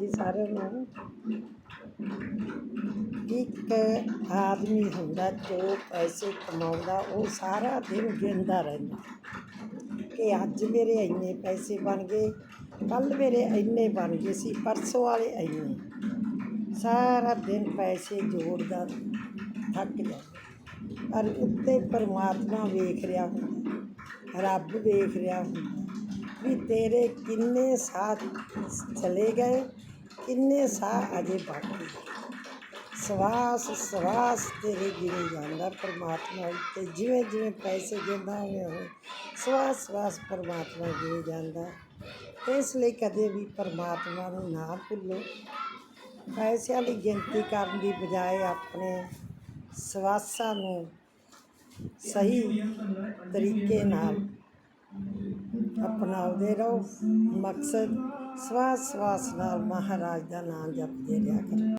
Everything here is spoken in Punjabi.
ਜੀ ਸਾਰਿਆਂ ਨੂੰ। ਇੱਕ ਆਦਮੀ ਹੁੰਦਾ, ਜੋ ਪੈਸੇ ਕਮਾਉਂਦਾ, ਉਹ ਸਾਰਾ ਦਿਨ ਗਿਣਦਾ ਰਹਿੰਦਾ। ਕਿ ਅੱਜ ਮੇਰੇ ਇੰਨੇ ਪੈਸੇ ਬਣ ਗਏ ਕੱਲ ਮੇਰੇ ਇੰਨੇ ਬਣ ਗਏ ਸੀ, ਪਰਸੋਂ ਵਾਲੇ ਇੰਨੇ। ਸਾਰਾ ਦਿਨ ਪੈਸੇ ਜੋੜਦਾ, ਥੱਕ ਜਾਂਦਾ। ਪਰ ਉੱਤੇ ਪਰਮਾਤਮਾ ਵੇਖ ਰਿਹਾ ਹੁੰਦਾ, ਰੱਬ ਵੇਖ ਰਿਹਾ ਹੁੰਦਾ। ਵੀ ਤੇਰੇ ਕਿੰਨੇ ਸਾਹ ਚਲੇ ਗਏ, ਕਿੰਨੇ ਸਾਹ ਅਜੇ ਬਾਕੀ ਸਵਾਸ ਸਵਾਸ ਤੇਰੇ ਗਿਣੇ ਜਾਂਦਾ ਪਰਮਾਤਮਾ ਉੱਤੇ। ਜਿਵੇਂ ਜਿਵੇਂ ਪੈਸੇ ਗਿਣਦਾ ਹੋਇਆ ਹੋਵੇ ਸਵਾਸ ਸਵਾਸ ਪਰਮਾਤਮਾ ਗਿਣੇ ਜਾਂਦਾ। ਇਸ ਲਈ ਕਦੇ ਵੀ ਪਰਮਾਤਮਾ ਨੂੰ ਨਾ ਭੁੱਲੋ। ਪੈਸਿਆਂ ਦੀ ਗਿਣਤੀ ਕਰਨ ਦੀ ਬਜਾਏ ਆਪਣੇ ਸਵਾਸਾਂ ਨੂੰ ਸਹੀ ਤਰੀਕੇ ਨਾਲ ਅਪਣਾਉਂਦੇ ਰਹੋ। ਮਕਸਦ ਸਵਾਸ ਸਵਾਸ ਨਾਲ ਮਹਾਰਾਜ ਦਾ ਨਾਮ ਜਪਦੇ ਰਿਹਾ ਕਰੋ।